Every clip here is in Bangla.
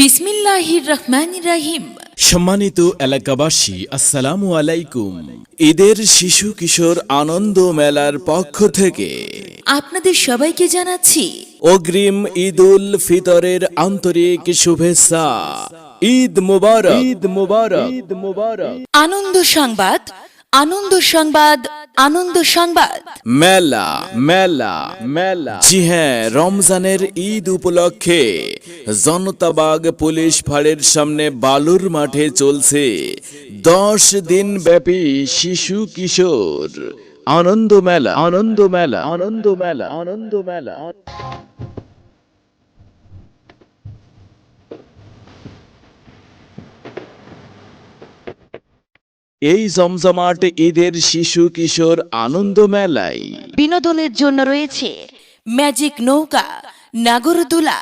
বিসমিল্লাহির রহমান রাহিম। সম্মানিত এলাকাবাসী আসসালামু আলাইকুম। ঈদের শিশু কিশোর আনন্দ মেলার পক্ষ থেকে আপনাদের সবাইকে জানাচ্ছি অগ্রিম ঈদ উল ফিতরের আন্তরিক শুভেচ্ছা। ঈদ মুবারক। ঈদ মুবারক। ঈদ মুবারক। আনন্দ সংবাদ আনন্দ সংবাদ আনন্দ সংবাদ। মেলা মেলা মেলা। জি হ্যাঁ রমজানের ঈদ উপলক্ষে জনতাবাগ পুলিশ ফাঁড়ের সামনে বালুর মাঠে চলছে দশ দিন ব্যাপী শিশু কিশোর। আনন্দ মেলা আনন্দ মেলা আনন্দ মেলা আনন্দ মেলা। এই জমজমাট ঈদের শিশু কিশোর আনন্দ মেলায়। বিনোদনের জন্য রয়েছে ম্যাজিক নৌকা নাগরদোলা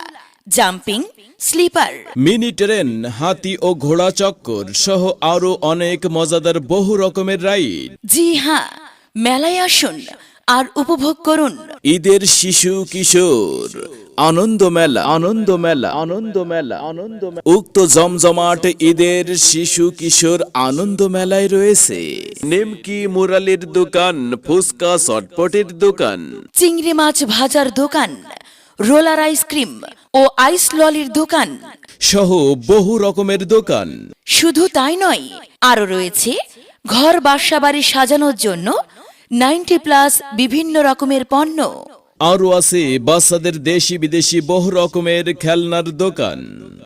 জাম্পিং স্লিপার। মিনি ট্রেন হাতি ও ঘোড়া চক্কর সহ আরও অনেক মজাদার বহু রকমের রাইড। জি হ্যাঁ মেলায় আসুন। আর উপভোগ করুন। ঈদের শিশু কিশোর আনন্দ মেলা আনন্দ মেলা আনন্দ মেলা আনন্দ উক্ত জমজমাট ঈদের শিশু কিশোর আনন্দ মেলায় রয়েছে। নেমকি মুরালির দোকান ফুচকা চটপটের দোকান। চিংড়ি মাছ ভাজার দোকান রোলার আইসক্রিম ও আইস ললির দোকান। সহ বহু রকমের দোকান। শুধু তাই নয় আরও রয়েছে ঘর বাসা বাড়ি সাজানোর জন্য নাইনটি প্লাস বিভিন্ন রকমের পণ্য। আরও আছে বাচ্চাদের দেশি বিদেশি বহু রকমের খেলনার দোকান।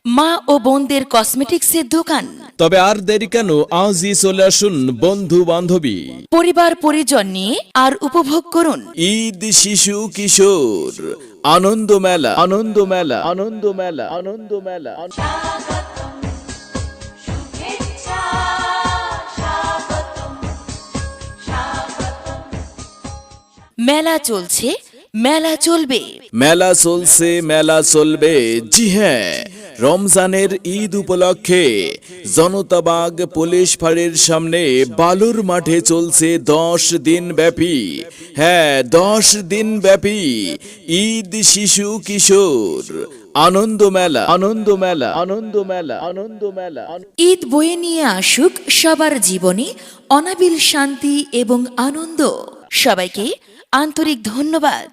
মা ও বোনদের কসমেটিক্সের দোকান। তবে আর দেরি কেন? আজই চলে আসুন বন্ধু বান্ধবী পরিবার পরিজন নিয়ে আর উপভোগ করুন। ঈদ শিশু কিশোর আনন্দ মেলা আনন্দ মেলা আনন্দ মেলা আনন্দ মেলা মেলা চলছে মেলা চলবে। মেলা চলছে মেলা চলবে। জি হ্যাঁ রমজানের ঈদ উপলক্ষে জনতাবাগ পুলিশ ফাঁড়ির সামনে বালুর মাঠে চলছে দশ দিন ব্যাপী। হ্যাঁ দশ দিন ব্যাপী ঈদ শিশু কিশোর। আনন্দ মেলা আনন্দ মেলা আনন্দ মেলা আনন্দ মেলা। ঈদ বয়ে নিয়ে আসুক সবার জীবনে অনাবিল শান্তি এবং আনন্দ। সবাইকে আন্তরিক ধন্যবাদ।